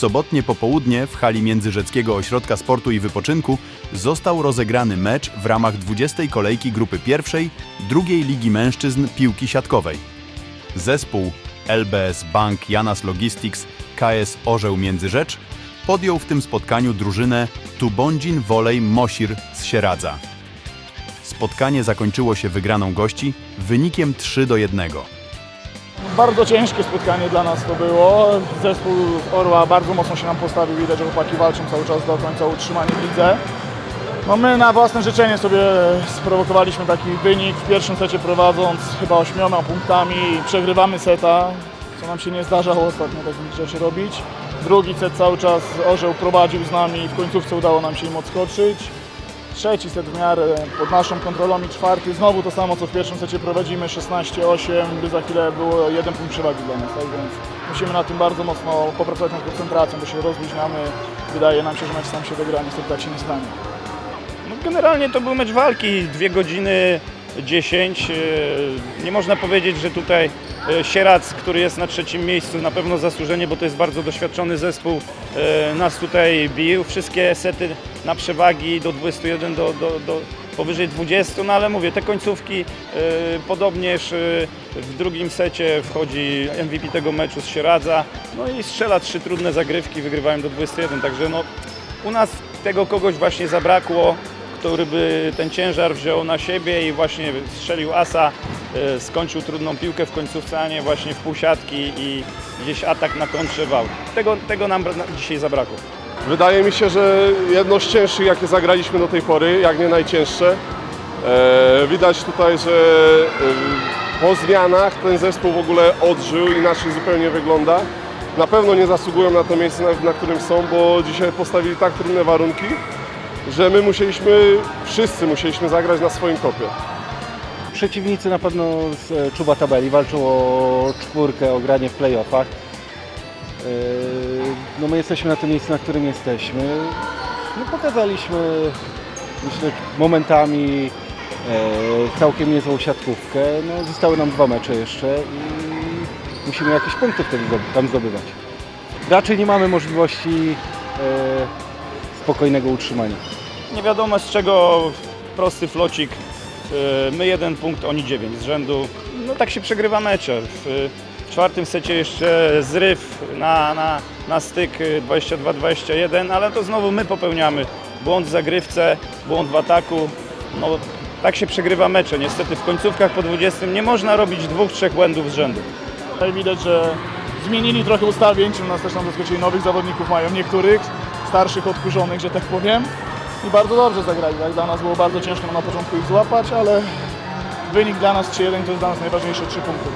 sobotnie popołudnie w hali Międzyrzeckiego Ośrodka Sportu i Wypoczynku został rozegrany mecz w ramach 20. kolejki grupy pierwszej drugiej Ligi Mężczyzn Piłki Siatkowej. Zespół LBS Bank Janas Logistics KS Orzeł Międzyrzecz podjął w tym spotkaniu drużynę Tubądzin Wolej Mosir z Sieradza. Spotkanie zakończyło się wygraną gości wynikiem 3 do 1. Bardzo ciężkie spotkanie dla nas to było. Zespół Orła bardzo mocno się nam postawił. Widać, że chłopaki walczą cały czas do końca utrzymania w lidze. No my na własne życzenie sobie sprowokowaliśmy taki wynik w pierwszym secie prowadząc chyba ośmioma punktami. Przegrywamy seta, co nam się nie zdarzało ostatnio takich rzeczy robić. Drugi set cały czas Orzeł prowadził z nami i w końcówce udało nam się im odskoczyć. Trzeci set w miarę pod naszą kontrolą i czwarty znowu to samo co w pierwszym secie prowadzimy 16-8, by za chwilę było jeden punkt przewagi dla nas, tak więc musimy na tym bardzo mocno popracować nad koncentracją, bo się rozluźniamy. Wydaje nam się, że mecz sam się wygra, niestety tak się nie stanie. No, generalnie to był mecz walki, 2 godziny 10. E, Nie można powiedzieć, że tutaj e, Sierac, który jest na trzecim miejscu, na pewno zasłużenie, bo to jest bardzo doświadczony zespół, nas tutaj bił. Wszystkie sety na przewagi do 21, do, do, do powyżej 20, no ale mówię, te końcówki, e, podobnież e, w drugim secie wchodzi MVP tego meczu z Sieradza, no i strzela trzy trudne zagrywki, wygrywają do 21, także no u nas tego kogoś właśnie zabrakło, który by ten ciężar wziął na siebie i właśnie strzelił asa, e, skończył trudną piłkę w końcówce, a nie właśnie w półsiatki i gdzieś atak na kontrze wał. Tego, tego nam dzisiaj zabrakło. Wydaje mi się, że jedno z cięższych, jakie zagraliśmy do tej pory, jak nie najcięższe. E, widać tutaj, że e, po zmianach ten zespół w ogóle odżył, inaczej zupełnie wygląda. Na pewno nie zasługują na to miejsce, na którym są, bo dzisiaj postawili tak trudne warunki, że my musieliśmy, wszyscy musieliśmy zagrać na swoim kopie. Przeciwnicy na pewno z e, czuba tabeli walczą o czwórkę, o granie w playoffach. Yy, No my jesteśmy na tym miejscu, na którym jesteśmy. No pokazaliśmy, myślę, momentami e, całkiem niezłą siatkówkę. No, zostały nam dwa mecze jeszcze i musimy jakieś punkty tam zdobywać. Raczej nie mamy możliwości e, spokojnego utrzymania. Nie wiadomo z czego prosty flocik. E, My jeden punkt, oni dziewięć z rzędu. No tak się przegrywa mecze. W czwartym secie jeszcze zryw na, na, na styk e, 22-21, ale to znowu my popełniamy. Błąd w zagrywce, błąd w ataku. No, tak się przegrywa mecze. Niestety w końcówkach po 20 nie można robić dwóch, trzech błędów z rzędu. Tutaj widać, że zmienili trochę ustawień, czym nas też tam zaskoczyli. Nowych zawodników mają niektórych, starszych, odkurzonych, że tak powiem. I bardzo dobrze zagrali. Tak? Dla nas było bardzo ciężko na początku ich złapać, ale wynik dla nas 3-1 to jest dla nas najważniejsze 3 punkty.